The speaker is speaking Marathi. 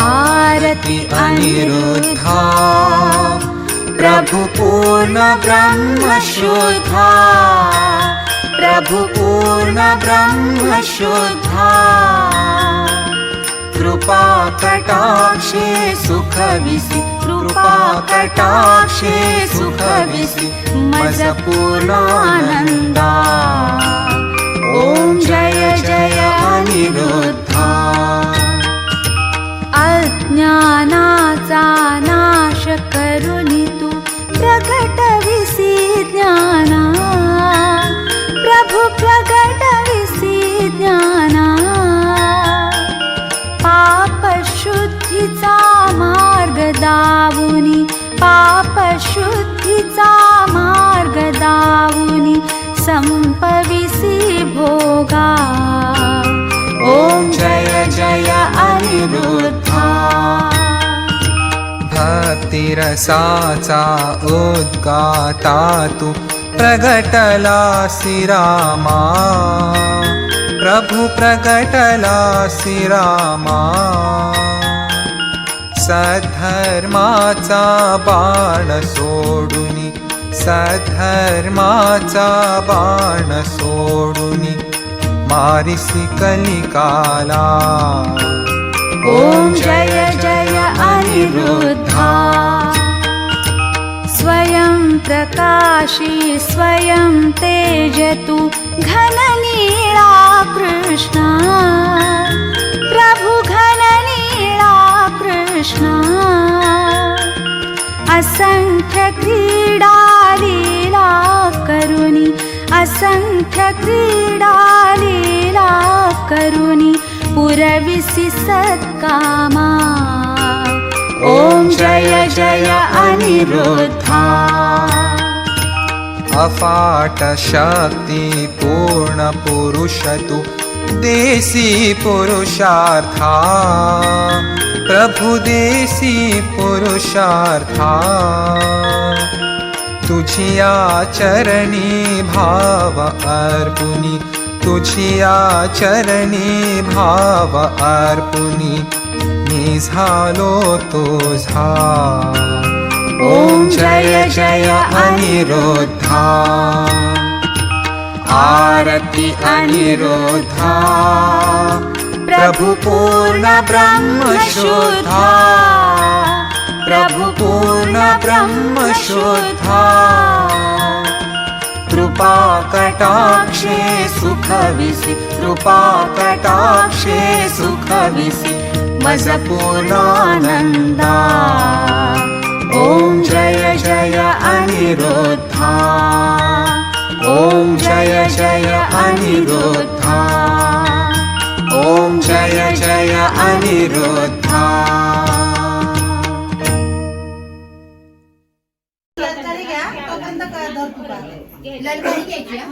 आरति अनिरुद्धा। प्रभुपूर्णब्रह्मशोधा प्रभुपूर्णब्रह्मशोधा कृपाकटाक्षे सुखविसि। कृपाकटाक्षे सुखविसि। मजपूर्णानन्दा। ॐ जय जय शुद्धीचा मार्ग दावुनी पापशुद्धीचा मार्ग दावुनी संपविसि भोगा. ओम जय जय अनिरुद्धा. भक्तिरसाचा उद्गाता तु प्रगटला सिरामा प्रभु प्रगटला सिरामा सद्धर्माचा बाण सोडुनि सद्धर्माचा बाण सोडुनि मारिसि कलिकाला. ॐ जय जय अनिरुद्धा। स्वयं प्रकाशी स्वयं तेजतु घननीळा कृष्णा। प्रभु कृष्णा। असङ्ख्यक्रीडा लीला करुणि। असङ्ख्यक्रीडा लीला करुणि। पुरविसि सत्कामा ॐ जय जय अनिरुद्धा। अपाठ शक्ति पूर्णपुरुषतु देसी पुरुषार्था। प्रभु देसी पुरुषार्था। तुझिया चरणी भाव अर्पुनी। तुझिया चरणी भाव अर्पुनी। मी झालो तुझा। ओम जय जय अनिरुद्धा। भारति अनिरोधा। प्रभुपूर्ण ब्रह्म शुधा प्रभुपूर्ण ब्रह्मश्रुधा कृपा कटाक्षे सुखविसि कृपा कटाक्षे सुखविसि मस पूर्णानन्दा। ॐ जय जय अनिरोध। अनिरुद्धा। ॐ जय जय अनिरुद्धा। ललकारी घ्या